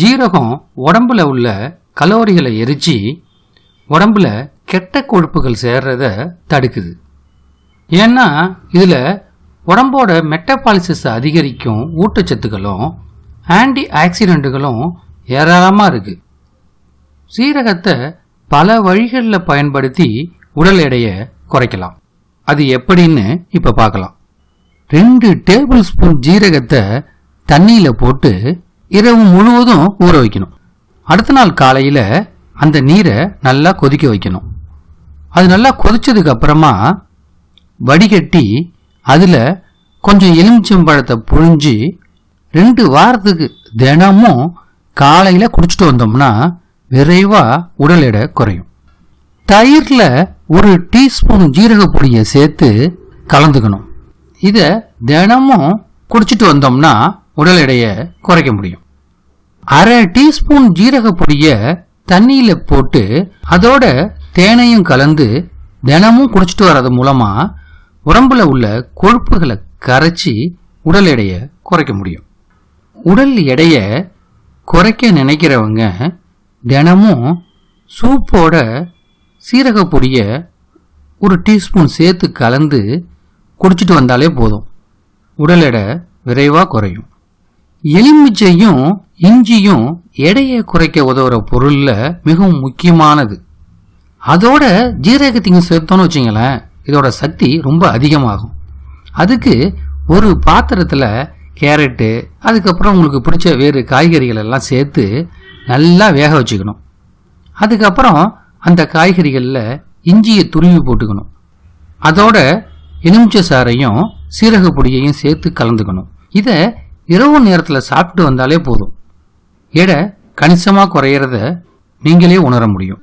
ஜீரகம் உடம்புல உள்ள கலோரிகளை எரிச்சு உடம்புல கெட்ட கொழுப்புகள் சேர்றத தடுக்குது. ஏன்னா இதில் உடம்போட மெட்டபாலிசிஸ் அதிகரிக்கும் ஊட்டச்சத்துக்களும் ஆன்டி ஆக்சிடென்ட்டுகளும் ஏராளமாக இருக்குது சீரகத்தை பல வழிகளில் பயன்படுத்தி உடல் எடையை குறைக்கலாம். அது எப்படின்னு இப்போ பார்க்கலாம். ரெண்டு டேபிள் ஸ்பூன் ஜீரகத்தை தண்ணியில் போட்டு இரவு முழுவதும் ஊற வைக்கணும். அடுத்த நாள் காலையில் அந்த நீரை நல்லா கொதிக்க வைக்கணும். அது நல்லா கொதிச்சதுக்கு அப்புறமா வடிகட்டி அதில் கொஞ்சம் எலுமிச்சம்பழத்தை புழிஞ்சு ரெண்டு வாரத்துக்கு தினமும் காலையில் குடிச்சிட்டு வந்தோம்னா விரைவாக உடல் எடை குறையும். தயிரில் ஒரு டீஸ்பூன் ஜீரக பொடியை சேர்த்து கலந்துக்கணும். இதை தினமும் குடிச்சிட்டு வந்தோம்னா உடல் எடையை குறைக்க முடியும். அரை டீஸ்பூன் ஜீரக பொடியை தண்ணியில் போட்டு அதோட தேனையும் கலந்து தினமும் குடிச்சிட்டு வர்றது மூலமா உடம்புல உள்ள கொழுப்புகளை கரைச்சி உடல் எடையை குறைக்க முடியும். உடல் எடையை குறைக்க நினைக்கிறவங்க தினமும் சூப்போட சீரக பொடியை ஒரு டீஸ்பூன் சேர்த்து கலந்து குடிச்சிட்டு வந்தாலே போதும். உடல் எடை விரைவாக குறையும். எலுமிச்சையும் இஞ்சியும் எடையை குறைக்க உதவுற பொருளில் மிகவும் முக்கியமானது. அதோட ஜீரகத்தையும் சேர்த்தோன்னு வச்சிங்களேன் இதோட சக்தி ரொம்ப அதிகமாகும். அதுக்கு ஒரு பாத்திரத்தில் கேரட்டு அதுக்கப்புறம் உங்களுக்கு பிடிச்ச வேறு காய்கறிகள் எல்லாம் சேர்த்து நல்லா வேக வச்சுக்கணும். அதுக்கப்புறம் அந்த காய்கறிகளில் இஞ்சியை துருவி போட்டுக்கணும். அதோட எலுமிச்சை சாறையும் சீரக பொடியையும் சேர்த்து கலந்துக்கணும். இதை இரவு நேரத்தில் சாப்பிட்டு வந்தாலே போதும். எடை கணிசமாக குறையிறத நீங்களே உணர முடியும்.